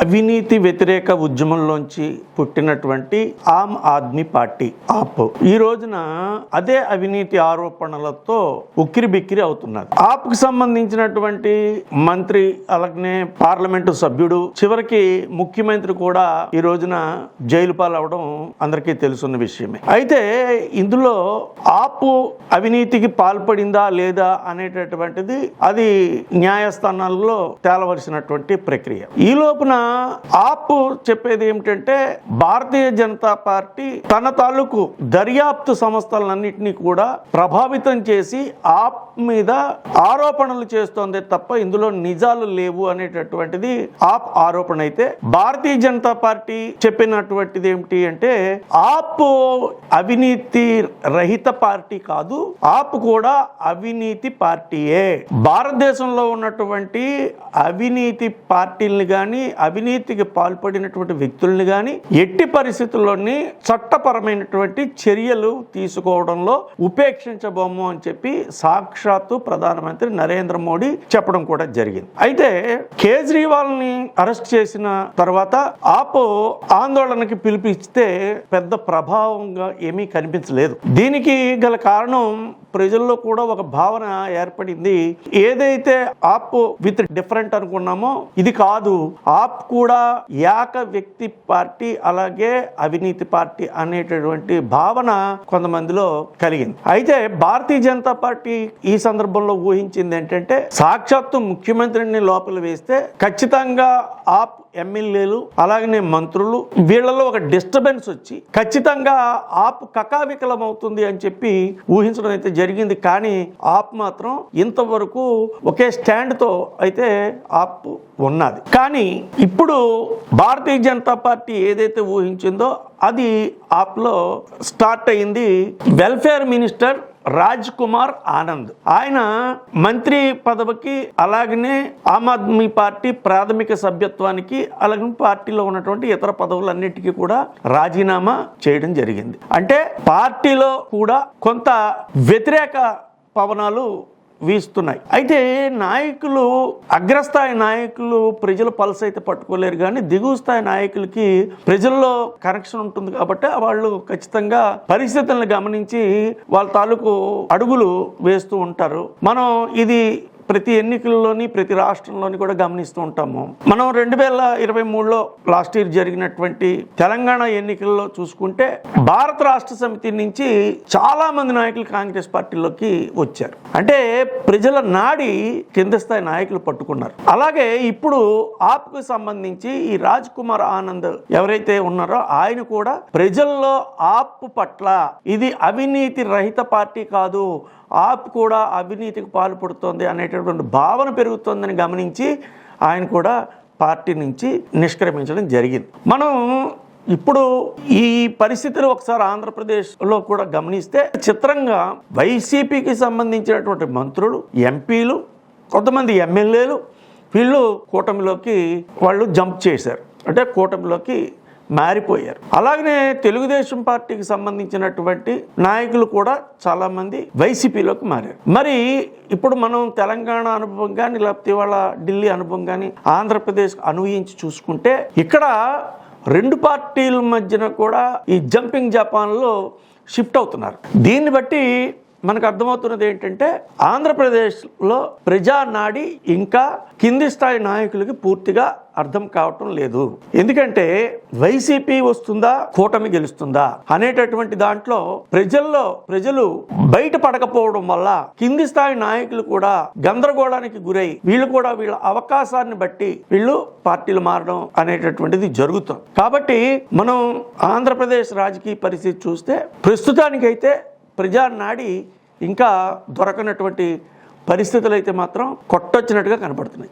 అవినీతి వ్యతిరేక ఉద్యమంలోంచి పుట్టినటువంటి ఆమ్ ఆద్మీ పార్టీ ఆప్. ఈ రోజున అదే అవినీతి ఆరోపణలతో ఉక్కిరి బిక్కిరి అవుతున్నారు. ఆప్కు సంబంధించినటువంటి మంత్రి అలాగే పార్లమెంటు సభ్యుడు చివరికి ముఖ్యమంత్రి కూడా ఈ రోజున జైలు పాలవడం అందరికీ తెలుసున్న విషయమే. అయితే ఇందులో ఆపు అవినీతికి పాల్పడిందా లేదా అనేటటువంటిది అది న్యాయస్థానాల్లో తేలవలసినటువంటి ప్రక్రియ. ఈ లోపున ఆప్ చెప్పేది ఏమిటంటే భారతీయ జనతా పార్టీ తన తాలూకు దర్యాప్తు సంస్థలన్నింటినీ కూడా ప్రభావితం చేసి ఆప్ మీద ఆరోపణలు చేస్తోంది తప్ప ఇందులో నిజాలు లేవు అనేటటువంటిది ఆప్ ఆరోపణ అయితే. భారతీయ జనతా పార్టీ చెప్పినటువంటిది ఏమిటి అంటే ఆప్ అవినీతి రహిత పార్టీ కాదు ఆప్ కూడా అవినీతి పార్టీయే. భారతదేశంలో ఉన్నటువంటి అవినీతి పార్టీల్ని కానీ అవినీతికి పాల్పడినటువంటి వ్యక్తుల్ని కానీ ఎట్టి పరిస్థితుల్లోని చట్టపరమైనటువంటి చర్యలు తీసుకోవడంలో ఉపేక్షించబోము అని చెప్పి సాక్షాత్తు ప్రధానమంత్రి నరేంద్ర మోడీ చెప్పడం కూడా జరిగింది. అయితే కేజ్రీవాల్ని అరెస్ట్ చేసిన తర్వాత ఆపో ఆందోళనకి పిలిపిస్తే పెద్ద ప్రభావంగా ఏమీ కనిపించలేదు. దీనికి గల కారణం ప్రజల్లో కూడా ఒక భావన ఏర్పడింది. ఏదైతే ఆప్ విత్ డిఫరెంట్ అనుకున్నామో ఇది కాదు. ఆప్ కూడా ఏక వ్యక్తి పార్టీ అలాగే అవినీతి పార్టీ అనేటటువంటి భావన కొంతమందిలో కలిగింది. అయితే భారతీయ జనతా పార్టీ ఈ సందర్భంలో ఊహించింది ఏంటంటే సాక్షాత్తు ముఖ్యమంత్రిని లోపల వేస్తే ఖచ్చితంగా ఆప్ ఎమ్మెల్యేలు అలాగనే మంత్రులు వీళ్ళలో ఒక డిస్టర్బెన్స్ వచ్చి ఖచ్చితంగా ఆప్ కకావికలం అవుతుంది అని చెప్పి ఊహించడం అయితే జరిగింది. కానీ ఆప్ మాత్రం ఇంతవరకు ఒకే స్టాండ్తో అయితే ఆప్ ఉన్నది. కానీ ఇప్పుడు భారతీయ జనతా పార్టీ ఏదైతే ఊహించిందో అది ఆప్లో స్టార్ట్ అయింది. Welfare minister Raj Kumar Anand. ఆయన మంత్రి పదవికి అలాగనే ఆమ్ ఆద్మీ పార్టీ ప్రాథమిక సభ్యత్వానికి అలాగే పార్టీలో ఉన్నటువంటి ఇతర పదవులన్నిటికీ కూడా రాజీనామా చేయడం జరిగింది. అంటే పార్టీలో కూడా కొంత వ్యతిరేక పవనాలు వీస్తున్నాయి. అయితే నాయకులు అగ్రస్థాయి నాయకులు ప్రజల పల్స్ అయితే పట్టుకోలేరు కానీ దిగువ స్థాయి నాయకులకి ప్రజల్లో కనెక్షన్ ఉంటుంది కాబట్టి వాళ్ళు ఖచ్చితంగా పరిస్థితులను గమనించి వాళ్ళ తాలూకు అడుగులు వేస్తూ ఉంటారు. మనం ఇది ప్రతి ఎన్నికల్లోని ప్రతి రాష్ట్రంలోని కూడా గమనిస్తూ ఉంటాము. మనం రెండు వేల ఇరవై మూడులో లాస్ట్ ఇయర్ జరిగినటువంటి తెలంగాణ ఎన్నికల్లో చూసుకుంటే భారత రాష్ట్ర సమితి నుంచి చాలా మంది నాయకులు కాంగ్రెస్ పార్టీలోకి వచ్చారు. అంటే ప్రజల నాడి కింద స్థాయి నాయకులు పట్టుకున్నారు. అలాగే ఇప్పుడు ఆప్కు సంబంధించి ఈ రాజ్ కుమార్ ఆనంద్ ఎవరైతే ఉన్నారో ఆయన కూడా ప్రజల్లో ఆప్ పట్ల ఇది అవినీతి రహిత పార్టీ కాదు ఆప్ కూడా అవినీతికి పాల్పడుతోంది అనే అనేటటువంటి భావన పెరుగుతుందని గమనించి ఆయన కూడా పార్టీ నుంచి నిష్క్రమించడం జరిగింది. మనం ఇప్పుడు ఈ పరిస్థితులు ఒకసారి ఆంధ్రప్రదేశ్లో కూడా గమనిస్తే చిత్రంగా వైసీపీకి సంబంధించినటువంటి మంత్రులు ఎంపీలు కొంతమంది ఎమ్మెల్యేలు వీళ్ళు కూటమిలోకి వాళ్ళు జంప్ చేశారు. అంటే కూటమిలోకి మారిపోయారు. అలాగనే తెలుగుదేశం పార్టీకి సంబంధించినటువంటి నాయకులు కూడా చాలా మంది వైసీపీలోకి మారారు. మరి ఇప్పుడు మనం తెలంగాణ అనుభవం కానీ లేకపోతే ఇవాళ ఢిల్లీ అనుభవం కానీ ఆంధ్రప్రదేశ్ అనుభవించి చూసుకుంటే ఇక్కడ రెండు పార్టీల మధ్యన కూడా ఈ జంపింగ్ జపాన్లో షిఫ్ట్ అవుతున్నారు. దీన్ని బట్టి మనకు అర్థమవుతున్నది ఏంటంటే ఆంధ్రప్రదేశ్లో ప్రజానాడి ఇంకా కింది స్థాయి నాయకులకి పూర్తిగా అర్థం కావటం లేదు. ఎందుకంటే వైసీపీ వస్తుందా కూటమి గెలుస్తుందా అనేటటువంటి దాంట్లో ప్రజల్లో ప్రజలు బయట పడకపోవడం వల్ల కింది స్థాయి నాయకులు కూడా గందరగోళానికి గురై వీళ్ళు కూడా వీళ్ళ అవకాశాన్ని బట్టి వీళ్ళు పార్టీలు మారడం అనేటటువంటిది జరుగుతుంది. కాబట్టి మనం ఆంధ్రప్రదేశ్ రాజకీయ పరిస్థితి చూస్తే ప్రస్తుతానికైతే ప్రజానాడి ఇంకా దొరకనటువంటి పరిస్థితులు అయితే మాత్రం కొట్టొచ్చినట్టుగా కనబడుతున్నాయి.